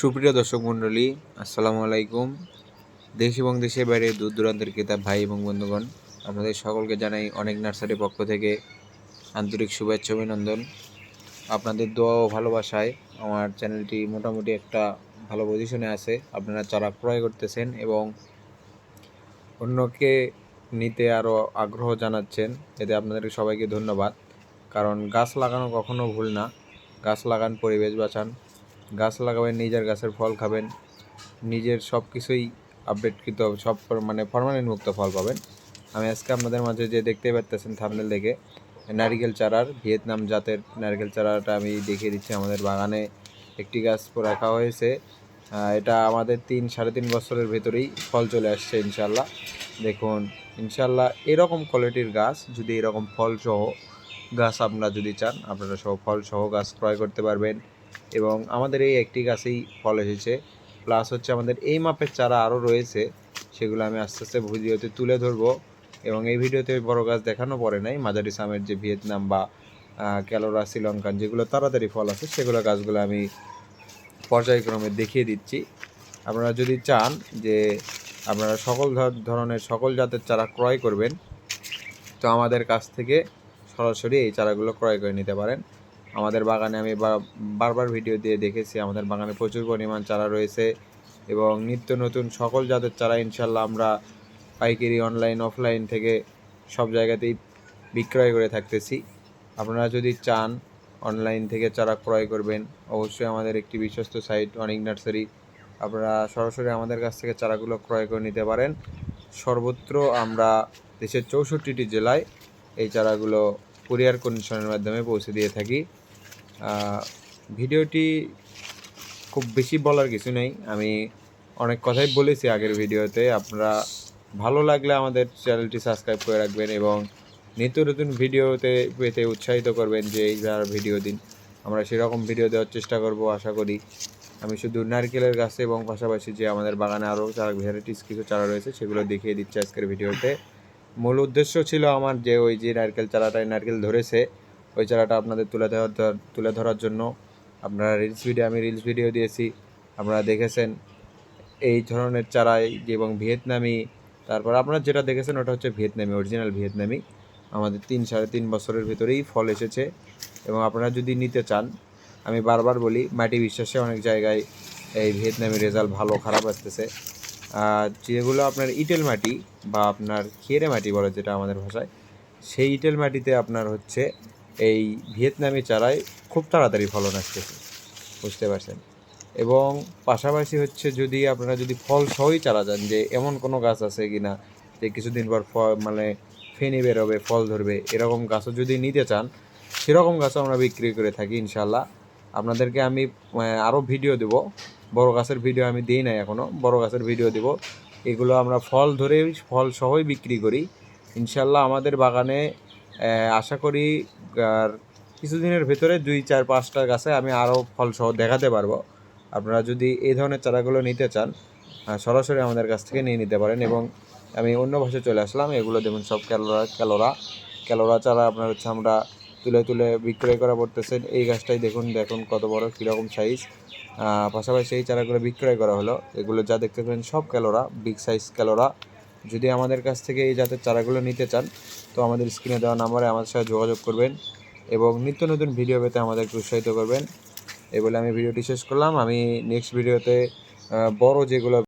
সুপ্রিয় দর্শক মণ্ডলী, আসসালামু আলাইকুম। দেশ এবং দেশের বাইরে দূর দূরান্তের কিতাব ভাই এবং বন্ধুগণ, আপনাদের সকলকে জানাই অনেক নার্সারির পক্ষ থেকে আন্তরিক শুভেচ্ছা অভিনন্দন। আপনাদের দোয়া ও ভালোবাসায় আমার চ্যানেলটি মোটামুটি একটা ভালো পজিশনে আছে। আপনারা চারা ক্রয় করতেছেন এবং অন্যকে নিতে আরও আগ্রহ জানাচ্ছেন, এতে আপনাদের সবাইকে ধন্যবাদ। কারণ গাছ লাগানো কখনো ভুল না। গাছ লাগান, পরিবেশ বাঁচান। গাছ লাগাবেন, নিজের গাছের ফল খাবেন, নিজের সব কিছুই আপডেটকৃত সব মানে ফরমালিন মুক্ত ফল পাবেন। আমি আজকে আপনাদের মাঝে যে দেখতে পারতেছেন থামনেল দেখে, নারিকেল চারার, ভিয়েতনাম জাতের নারকেল চারাটা আমি দেখিয়ে দিচ্ছি আমাদের বাগানে। একটি গাছ রাখা হয়েছে। এটা আমাদের তিন, সাড়ে তিন বছরের ভেতরেই ফল চলে আসছে ইনশাল্লাহ দেখুন ইনশাল্লাহ এরকম কোয়ালিটির গাছ, যদি এরকম ফলসহ গাছ আপনারা যদি চান, আপনারা সহ ফল সহ গাছ ক্রয় করতে পারবেন। এবং আমাদের এই একটি গাছেই ফল এসেছে। প্লাস হচ্ছে আমাদের এই মাপের চারা আরও রয়েছে, সেগুলো আমি আস্তে আস্তে ভিডিওতে তুলে ধরবো। এবং এই ভিডিওতে বড় গাছ দেখানো পড়ে নাই, মাঝারি সামের যে ভিয়েতনাম বা ক্যালোরা, শ্রীলঙ্কান যেগুলো তাড়াতাড়ি ফল আছে সেগুলো গাছগুলো আমি পর্যায়ক্রমে দেখিয়ে দিচ্ছি। আপনারা যদি চান যে আপনারা সকল ধর- ধরনের সকল জাতের চারা ক্রয় করবেন, তো আমাদের কাছ থেকে সরাসরি এই চারাগুলো ক্রয় করে নিতে পারেন। আমাদের বাগানে আমি বারবার ভিডিও দিয়ে দেখেছি, আমাদের বাগানে প্রচুর পরিমাণ চারা রয়েছে এবং নিত্য নতুন সকল জাতের চারা ইনশাল্লাহ আমরা পাইকারি অনলাইন অফলাইন থেকে সব জায়গাতেই বিক্রয় করে থাকতেছি। আপনারা যদি চান অনলাইন থেকে চারা ক্রয় করবেন, অবশ্যই আমাদের একটি বিশ্বস্ত সাইট অনেক নার্সারি। আপনারা সরাসরি আমাদের কাছ থেকে চারাগুলো ক্রয় করে নিতে পারেন। সর্বত্র আমরা দেশের চৌষট্টিটি জেলায় এই চারাগুলো কুরিয়ার কন্ডিশনের মাধ্যমে পৌঁছে দিয়ে থাকি। ভিডিওটি খুব বেশি বলার কিছু নেই। আমি অনেক কথাই বলেছি আগের ভিডিওতে। আপনারা ভালো লাগলে আমাদের চ্যানেলটি সাবস্ক্রাইব করে রাখবেন এবং নিত্য নতুন ভিডিওতে পেতে উৎসাহিত করবেন যে এই যার ভিডিও দিন। আমরা সেরকম ভিডিও দেওয়ার চেষ্টা করব, আশা করি। আমি শুধু নারকেলের গাছ এবং পাশাপাশি যে আমাদের বাগানে আরও চারা ভ্যারাইটিস কিছু চারা রয়েছে, সেগুলো দেখিয়ে দিচ্ছি আজকের ভিডিওতে। মূল উদ্দেশ্য ছিল আমার যে ওই যে নারকেল চারাটায় নারকেল ধরেছে ওই চারাটা আপনাদের তুলে ধরার তুলে ধরার জন্য। আপনারা রিলস ভিডিও আমি রিলস ভিডিও দিয়েছি। আপনারা দেখেছেন এই ধরনের চারাই এবং ভিয়েতনামি। তারপর আপনারা যেটা দেখেছেন ওটা হচ্ছে ভিয়েতনামি অরিজিনাল ভিয়েতনামি। আমাদের তিন, সাড়ে তিন বছরের ভেতরেই ফল এসেছে এবং আপনারা যদি নিতে চান, আমি বারবার বলি, মাটি বিশ্বাসে অনেক জায়গায় এই ভিয়েতনামি রেজাল্ট ভালো, খারাপ আসতেছে। যেগুলো আপনার ইটেল মাটি বা আপনার খেরে মাটি বলে যেটা আমাদের ভাষায়, সেই ইটেল মাটিতে আপনার হচ্ছে এই ভিয়েতনামি চারায় খুব তাড়াতাড়ি ফলন আসতেছে বুঝতে পারছেন। এবং পাশাপাশি হচ্ছে যদি আপনারা যদি ফল সহই চারা যান যে এমন কোনো গাছ আছে কি না যে কিছুদিন পর ফল মানে ফেনি বেরোবে, ফল ধরবে, এরকম গাছও যদি নিতে চান, সেরকম গাছও আমরা বিক্রি করে থাকি ইনশাল্লাহ আপনাদেরকে আমি আরও ভিডিও দেব। বড় গাছের ভিডিও আমি দিই নাই এখনও বড় গাছের ভিডিও দেব। এগুলো আমরা ফল ধরে ফল সহই বিক্রি করি। ইনশাল্লাহ আমাদের বাগানে আশা করি আর কিছুদিনের ভেতরে দুই, চার, পাঁচটা গাছে আমি আরও ফল সহ দেখাতে পারব। আপনারা যদি এই ধরনের চারাগুলো নিতে চান সরাসরি আমাদের কাছ থেকে নিয়ে নিতে পারেন এবং আমি অন্য ভাষায় চলে আসলাম। এগুলো দেখুন, সব ক্যালোরা ক্যালোরা। ক্যালোরা চারা আপনার হচ্ছে আমরা তুলে তুলে বিক্রয় করা পড়তেছেন। এই গাছটাই দেখুন দেখুন কত বড়, কীরকম সাইজ পাশাপাশি এই চারাগুলো বিক্রয় করা হলো। এগুলো যা দেখতে পাবেন সব ক্যালোরা বিগ সাইজ ক্যালোরা। যদি আমাদের কাছ থেকে এই জাতের চারাগুলো নিতে চান, তো আমাদের স্ক্রিনে দেওয়া নাম্বারে আমাদের সাথে যোগাযোগ করবেন এবং নিত্য নতুন ভিডিও পেতে আমাদেরকে উৎসাহিত করবেন। এই বলে আমি ভিডিওটি শেষ করলাম। আমি নেক্সট ভিডিওতে বড় যেগুলো